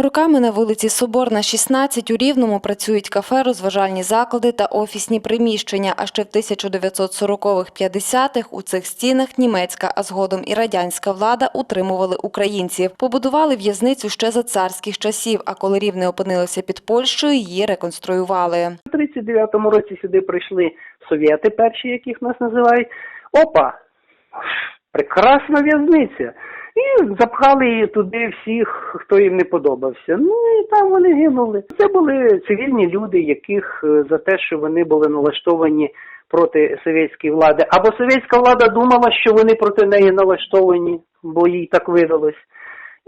Роками на вулиці Соборна, 16 у Рівному працюють кафе, розважальні заклади та офісні приміщення. А ще в 1940-50-х у цих стінах німецька, а згодом і радянська влада утримували українців. Побудували в'язницю ще за царських часів, а коли Рівне опинилося під Польщею, її реконструювали. У 39-му році сюди прийшли совєти, перші, яких нас називають. Опа! Прекрасна в'язниця. І запхали туди всіх, хто їм не подобався. Ну і там вони гинули. Це були цивільні люди, яких е, за те, що вони були налаштовані проти совєтської влади. Або совєтська влада думала, що вони проти неї налаштовані, бо їй так видалось.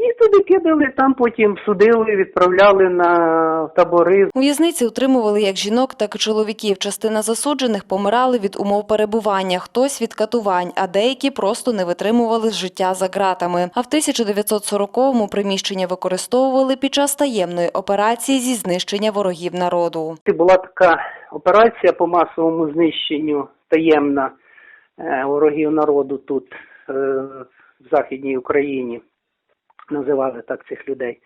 І туди кидали, там потім судили, відправляли на табори У в'язниці утримували як жінок, так і чоловіків. Частина засуджених помирали від умов перебування, хтось від катувань, а деякі просто не витримували життя за ґратами. А в 1940-му приміщення використовували під час таємної операції зі знищення ворогів народу. Була така операція по масовому знищенню таємна е, ворогів народу тут, е, в Західній Україні. Називали так цих людей.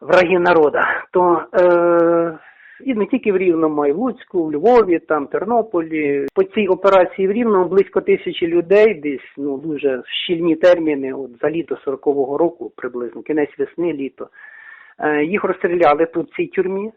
Враги народу. То е, і не тільки в Рівному, а й в Луцьку, в Львові, там, Тернополі. По цій операції в Рівному близько тисячі людей, десь ну дуже щільні терміни, от за літо 40-го року приблизно, кінець весни, літо. Е, їх розстріляли тут в цій тюрмі,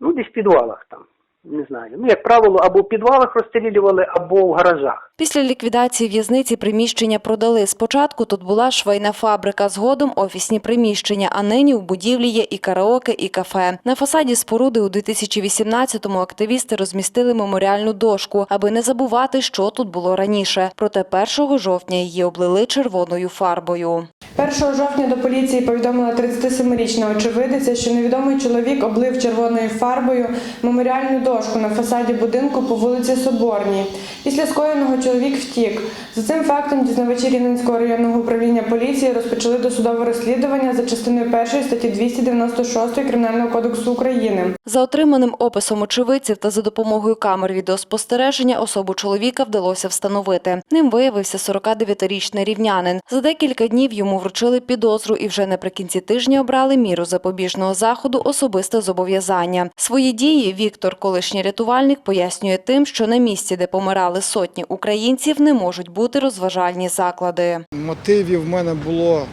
ну десь в підвалах там. Не знаю. Ну, як правило, або в підвалах розстрілювали, або в гаражах. Після ліквідації в'язниці приміщення продали. Спочатку тут була швейна фабрика, згодом офісні приміщення, а нині в будівлі є і караоке, і кафе. На фасаді споруди у 2018-му активісти розмістили меморіальну дошку, аби не забувати, що тут було раніше. Проте 1 жовтня її облили червоною фарбою. 1 жовтня до поліції повідомила 37-річна очевидиця, що невідомий чоловік облив червоною фарбою меморіальну дошку на фасаді будинку по вулиці Соборній. Після скоєного чоловік втік. За цим фактом дізнавачі Рівненського районного управління поліції розпочали досудове розслідування за частиною 1 статті 296 Кримінального кодексу України. За отриманим описом очевидців та за допомогою камер відеоспостереження особу чоловіка вдалося встановити. Ним виявився 49-річний рівнянин. За декілька днів йому вручили підозру і вже наприкінці тижня обрали міру запобіжного заходу особисте зобов'язання. Свої дії Віктор, колишній рятувальник, пояснює тим, що на місці, де помирали сотні українців, не можуть бути розважальні заклади. Мотивів в мене було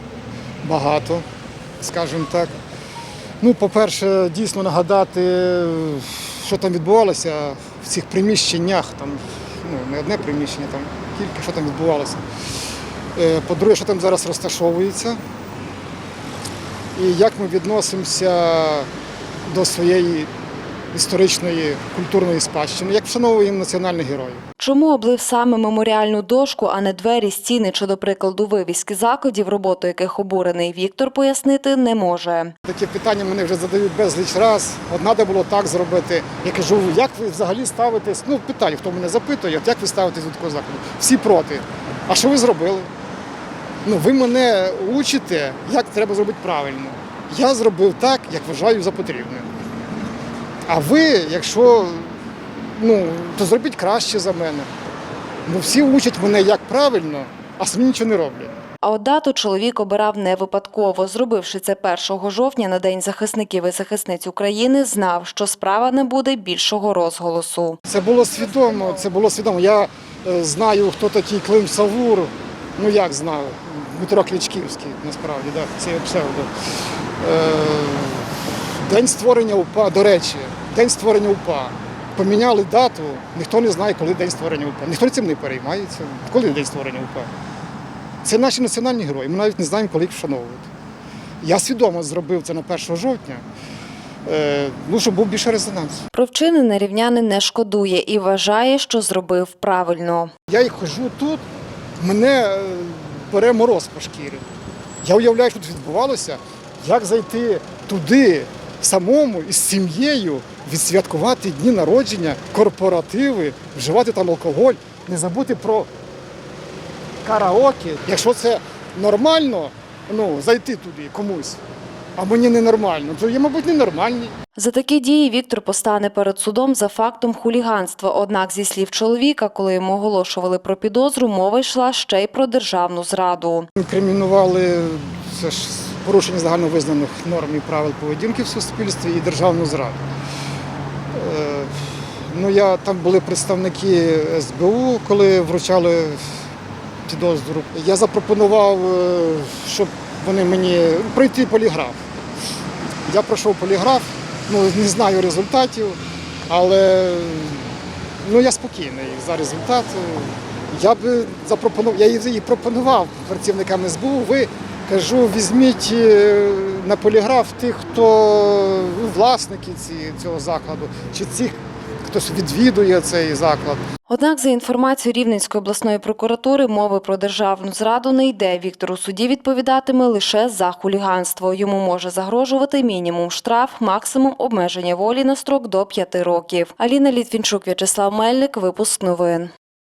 багато, скажімо так. Ну, по-перше, дійсно нагадати, що там відбувалося в цих приміщеннях, там, ну, не одне приміщення, там кілька, що там відбувалося. Е, По-друге, що там зараз розташовується, і як ми відносимося до своєї історичної культурної спадщини, як вшановуємо національних героїв. Чому облив саме меморіальну дошку, а не двері, стіни чи, до прикладу, вивіски закладів, роботу яких обурений Віктор пояснити не може. Такі питання мене вже задають безліч раз. От треба було так зробити. Я кажу, як ви взагалі ставитесь? Ну, питання, хто мене запитує, от як ви ставитесь до такого закладу? Всі проти. А що ви зробили? Ну, ви мене учите, як треба зробити правильно. Я зробив так, як вважаю за потрібне. А ви, якщо ну, то зробіть краще за мене. Ну, всі учать мене як правильно, а самі нічого не роблять. А от дату чоловік обирав не випадково. Зробивши це 1 жовтня на День захисників і захисниць України, знав, що справа не буде більшого розголосу. Це було свідомо, це було свідомо. Я е, знаю, хто такий Клим Савур. Ну як знаю, Дмитро Клічківський, насправді, да, це його псевдо. Е, День створення УПА, до речі, день створення УПА. Поміняли дату, ніхто не знає, коли день створення УПА. Ніхто цим не переймається. Коли день створення УПА? Це наші національні герої. Ми навіть не знаємо, коли їх вшановувати. Я свідомо зробив це на 1 жовтня, е, ну, щоб був більше резонанс. Про вчинене рівнянин не шкодує і вважає, що зробив правильно. Я як хожу тут, мене е, бере мороз по шкірі. Я уявляю, що тут відбувалося, як зайти туди самому із сім'єю, відсвяткувати дні народження, корпоративи, вживати там алкоголь, не забути про караоке. Якщо це нормально, ну, зайти туди комусь, а мені ненормально, то я, мабуть, ненормальний. За такі дії Віктор постане перед судом за фактом хуліганства. Однак, зі слів чоловіка, коли йому оголошували про підозру, мова йшла ще й про державну зраду. Інкримінували це ж порушення загальновизнаних норм і правил поведінки в суспільстві і державну зраду. Е, Ну, я, там були представники СБУ, коли вручали підозру. Я запропонував, е, щоб вони мені пройти поліграф. Я пройшов поліграф, ну не знаю результатів, але ну, я спокійний за результат. Я б запропонував, я і пропонував працівникам СБУ, ви кажу, візьміть е, на поліграф тих, хто ну, власники ці, цього закладу, чи цих, хтось відвідує цей заклад. Однак, за інформацією Рівненської обласної прокуратури, мови про державну зраду не йде. Віктор у суді відповідатиме лише за хуліганство. Йому може загрожувати мінімум штраф, максимум обмеження волі на строк до п'яти років. Аліна Літвінчук, В'ячеслав Мельник, випуск новин.